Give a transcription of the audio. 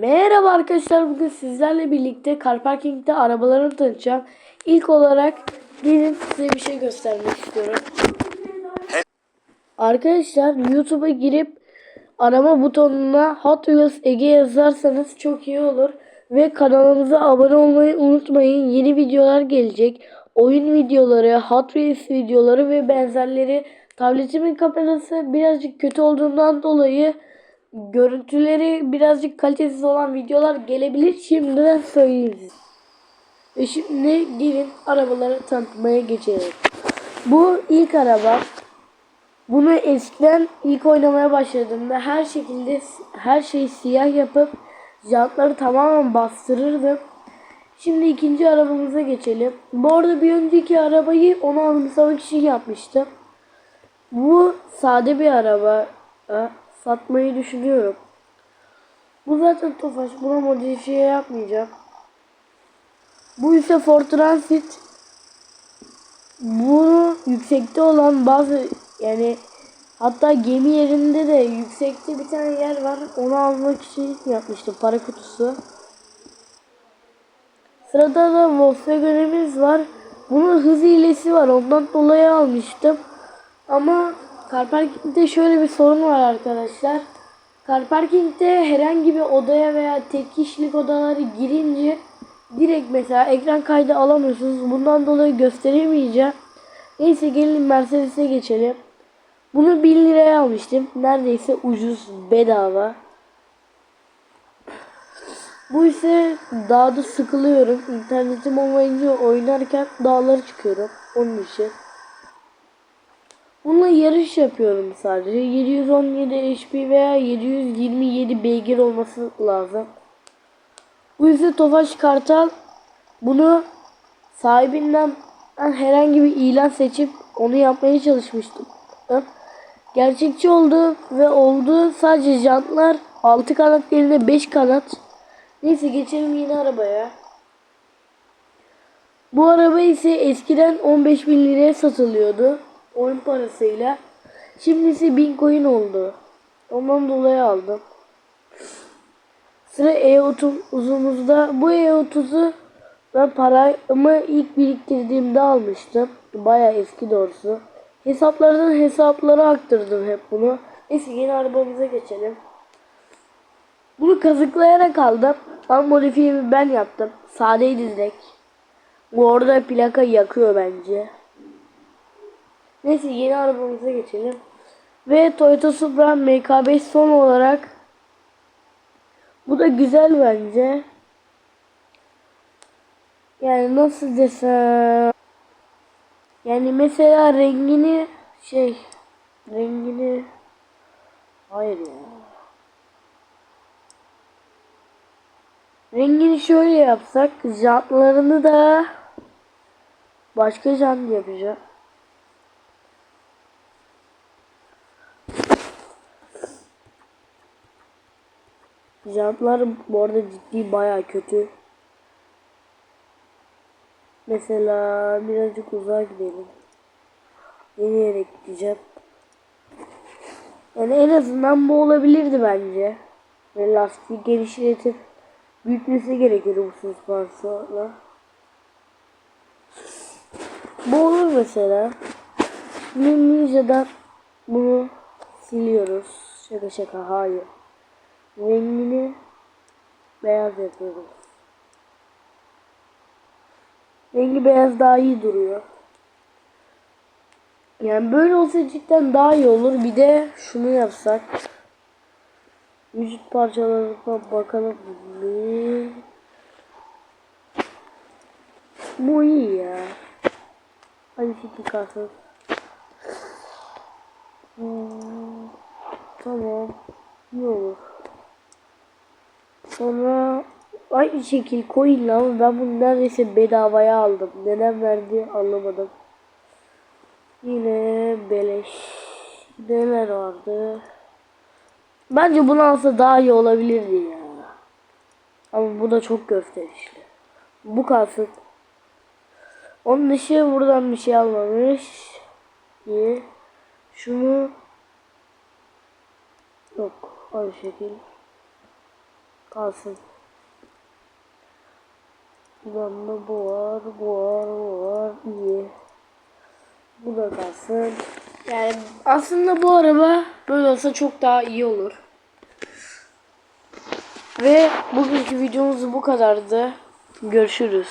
Merhaba arkadaşlar bugün sizlerle birlikte car parking'de arabalarını tanıtacağım. İlk olarak gelin size bir şey göstermek istiyorum. Arkadaşlar YouTube'a girip arama butonuna Hot Wheels Ege yazarsanız çok iyi olur. Ve kanalımıza abone olmayı unutmayın. Yeni videolar gelecek. Oyun videoları, Hot Wheels videoları ve benzerleri. Tabletimin kamerası birazcık kötü olduğundan dolayı görüntüleri birazcık kalitesiz olan videolar gelebilir. Şimdiden söyleyeyim size. Ve şimdi gelin arabaları tanıtmaya geçelim. Bu ilk araba. Bunu eskiden ilk oynamaya başladığımda her şekilde her şeyi siyah yapıp jantları tamamen bastırırdım. Şimdi ikinci arabamıza geçelim. Bu arada bir önceki arabayı onu anımsamak için yapmıştım. Bu sade bir araba. Satmayı düşünüyorum. Bu zaten Tofaş. Buna modifiye yapmayacağım. Bu ise Ford Transit. Bunu yüksekte olan bazı yani hatta gemi yerinde de yüksekte bir tane yer var. Onu almak için yapmıştım. Para kutusu. Sırada da Volkswagen'imiz var. Bunun hız hilesi var. Ondan dolayı almıştım. Ama car parking'de şöyle bir sorun var arkadaşlar. Car parking'de herhangi bir odaya veya tek kişilik odaları girince direkt mesela ekran kaydı alamıyorsunuz. Bundan dolayı gösteremeyeceğim. Neyse gelin Mercedes'e geçelim. Bunu 1000 liraya almıştım. Neredeyse ucuz bedava. Bu ise dağda sıkılıyorum. İnternetim olmayınca oynarken dağlara çıkıyorum. Onun için. Bununla yarış yapıyorum sadece. 717 HP veya 727 beygir olması lazım. Bu ise Tofaş Kartal. Bunu sahibinden herhangi bir ilan seçip onu yapmaya çalışmıştım. Gerçekçi oldu ve oldu. Sadece jantlar 6 kanat yerine 5 kanat. Neyse geçelim yeni arabaya. Bu araba ise eskiden 15 bin liraya satılıyordu. Oyun parasıyla. Şimdi ise 1000 coin oldu. Ondan dolayı aldım. Sıra E30'umuzda. Bu E30'u ben paramı ilk biriktirdiğimde almıştım. Baya eski doğrusu. Hesaplardan hesaplara aktırdım hep bunu. Neyse yeni arabamıza geçelim. Bunu kazıklayarak aldım. Ama modifiyemi ben yaptım. Sadeydi direkt. Bu orada plaka yakıyor bence. Neyse yeni arabamıza geçelim. Ve Toyota Supra MK5 son olarak. Bu da güzel bence. Yani nasıl desem. Yani mesela rengini şey rengini hayır ya. Rengini şöyle yapsak jantlarını da başka jant yapacağım. Jantlar bu arada ciddi baya kötü. Mesela birazcık uzağa gidelim. Yeni yere gideceğim. Yani en azından bu olabilirdi bence. Ve lastiği genişletip büyütmesi gerekir bu süspansiyonla. Bu olur mesela. Ninja'dan bunu siliyoruz. Şaka şaka hayır. Rengini beyaz yapıyoruz. Rengi beyaz daha iyi duruyor. Yani böyle olsa cidden daha iyi olur. Bir de şunu yapsak. Vücut parçalarına bakalım. Bu iyi ya. Hadi fikir kalsın. Hmm, tamam. İyi olur. Sonra aynı şekil coin ama ben bunu neredeyse bedavaya aldım. Neden verdi anlamadım. Yine beleş. Neler vardı? Bence bunu alsa daha iyi olabilirdi ya. Ama bu da çok gösterişli. Bu kalsın. Onun dışı buradan bir şey almamış. İyi. Şunu yok. Aynı şekil. Kalsın. Bu var, bu var. İyi. Bu da kalsın. Yani aslında bu araba böyle olsa çok daha iyi olur. Ve bugünkü videomuz bu kadardı. Görüşürüz.